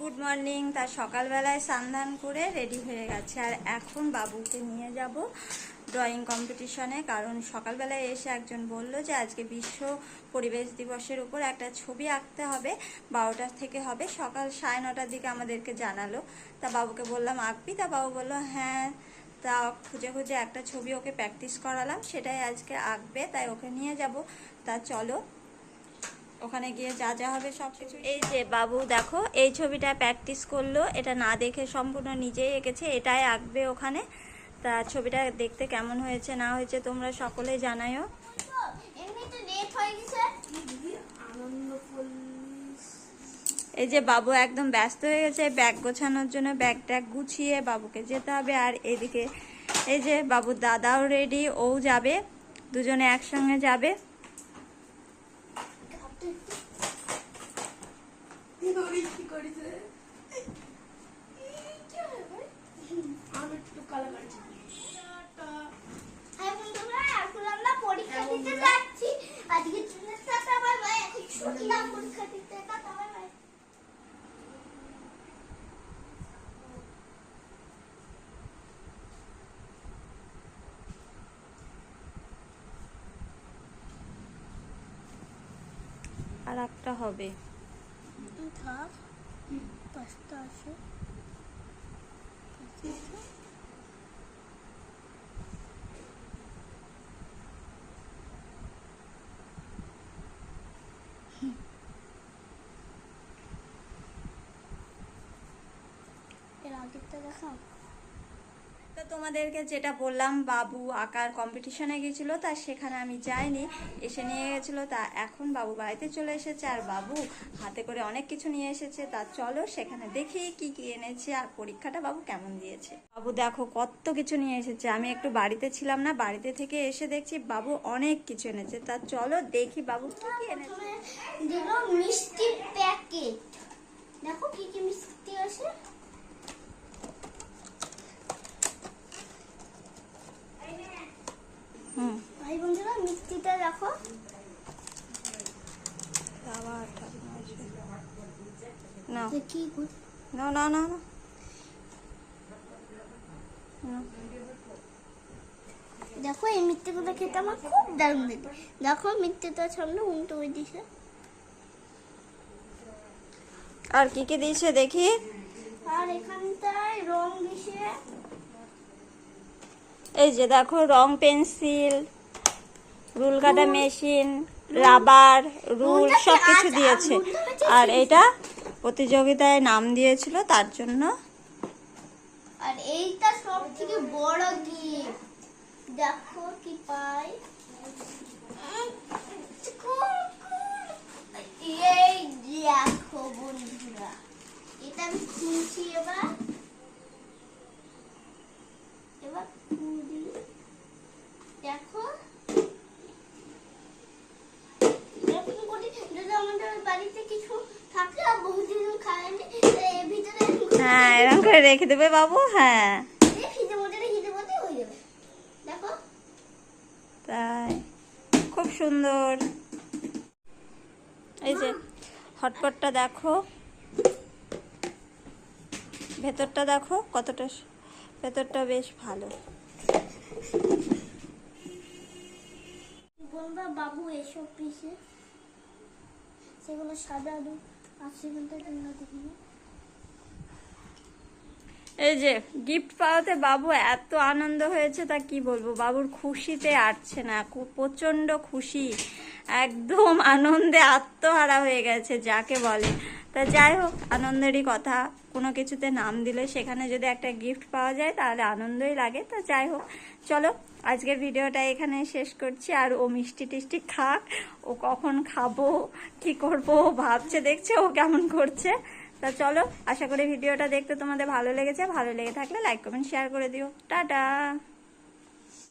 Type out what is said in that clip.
Good morning তার সকালবেলায় স্নান করে রেডি হয়ে গেছে। আর এখন বাবুকে নিয়ে যাব ড্রয়িং কম্পিটিশনে কারণ সকালবেলায় এসে একজন বলল যে, আজকে বিশ্ব পরিবেশ দিবসের উপর একটা ছবি আঁকতে হবে। বারোটার থেকে হবে। সকাল সাড়ে নটার দিকে আমাদেরকে জানালো। তা বাবুকে বললাম, আঁকবি? তা বাবু বলল হ্যাঁ। তা খুঁজে খুঁজে একটা ছবি ওকে প্র্যাকটিস করালাম। সেটাই আজকে আঁকবে, তাই ওকে নিয়ে যাব। তা চলো ওখানে গিয়ে যা যা হবে সব কিছু। এই যে বাবু, দেখো, এই ছবিটা প্র্যাকটিস করল। এটা না দেখে সম্পূর্ণ নিজেই এঁকেছে, এটাই আঁকবে ওখানে। তা ছবিটা দেখতে কেমন হয়েছে, না হয়েছে তোমরা সকলে জানাইও এই যে বাবু একদম ব্যস্ত হয়ে গেছে, ব্যাগ গোছানোর জন্য ব্যাগ ট্যাগ গুছিয়ে বাবুকে যেতে হবে। আর এদিকে এই যে বাবুর দাদাও রেডি ও যাবে, দুজনে একসঙ্গে যাবে। হ্যাঁ পরীক্ষা দিতে যাচ্ছি। আজকে পরীক্ষা দিতে আর একটা হবে। থাক। পাঁচটা আছে। এর আগেরটা দেখাও? তো তোমাদেরকে যেটা বললাম, বাবু আঁকার কম্পিটিশনে গেছিল, তা সেখানে আমি যাইনি। এসে নিয়ে গেছিল, তা এখন বাবু বাড়িতে চলে এসেছে, আর বাবু হাতে করে অনেক কিছু নিয়ে এসেছে। তা চলো সেখানে দেখি কি কি এনেছে, আর পরীক্ষাটা বাবু কেমন দিয়েছে। বাবু দেখো কত কিছু নিয়ে এসেছে, আমি একটু বাড়িতে ছিলাম না, বাড়িতে থেকে এসে দেখছি বাবু অনেক কিছু এনেছে। তা চলো দেখি বাবু কি কি এনেছে। মিষ্টির প্যাকেট। দেখো কি কি মিষ্টি আছে। দেখো। না না না না। দেখো এই মিষ্টিগুলো খেতে আমার খুব দারুণ লাগে। দেখো মিষ্টিটা সামনে উল্টো হয়ে দিছে আর কি কি দিয়েছে দেখি? আর এখানটায় রং দিছে এই যে দেখো রং পেন্সিল রুল কাটা মেশিন, রাবার, রুল সব কিছু দিয়েছে। আর আর এটা প্রতিযোগিতায় নাম দিয়েছিল, তার জন্য আর এইটা সব থেকে বড় গিফট দেখো কি পাই এই দেখো বন্ধুরা এটা আমি খুলছি এবার এবার খুলি দেখো এরকম করে যদি আমাদের বাড়িতে কিছু থাকে আর বহুদিন খায়নি তো এর ভিতরে হ্যাঁ এরকম করে রেখে দেবে বাবু হ্যাঁ। তাই খুব সুন্দর। এই যে হটপটটা দেখো। ভেতরটা দেখো কতটা ভেতরটা বেশ ভালো। বাবু এসব পিসে সেগুলো সাদা আলু আর কিনা দেখিনি এই যে গিফট পাওয়াতে বাবু এত আনন্দ হয়েছে, তা কি বলব? বাবুর খুশিতে আটছে না প্রচণ্ড খুশি। একদম আনন্দে আত্মহারা হয়ে গেছে, যাকে বলে। তা যাই হোক, আনন্দেরই কথা। কোনো কিছুতে নাম দিলে সেখানে যদি একটা গিফট পাওয়া যায়, তাহলে আনন্দই লাগে। তা যাই হোক, চলো, আজকের ভিডিওটা এখানে শেষ করছি। আর ও মিষ্টি টিষ্টি খাক, ও কখন খাব, কি করব ভাবছে, দেখছে, ও কেমন করছে। তা চলো, আশা করি ভিডিওটা দেখতে তোমাদের ভালো লেগেছে। ভালো লেগে থাকলে লাইক কমেন্ট শেয়ার করে দিও। টাটা!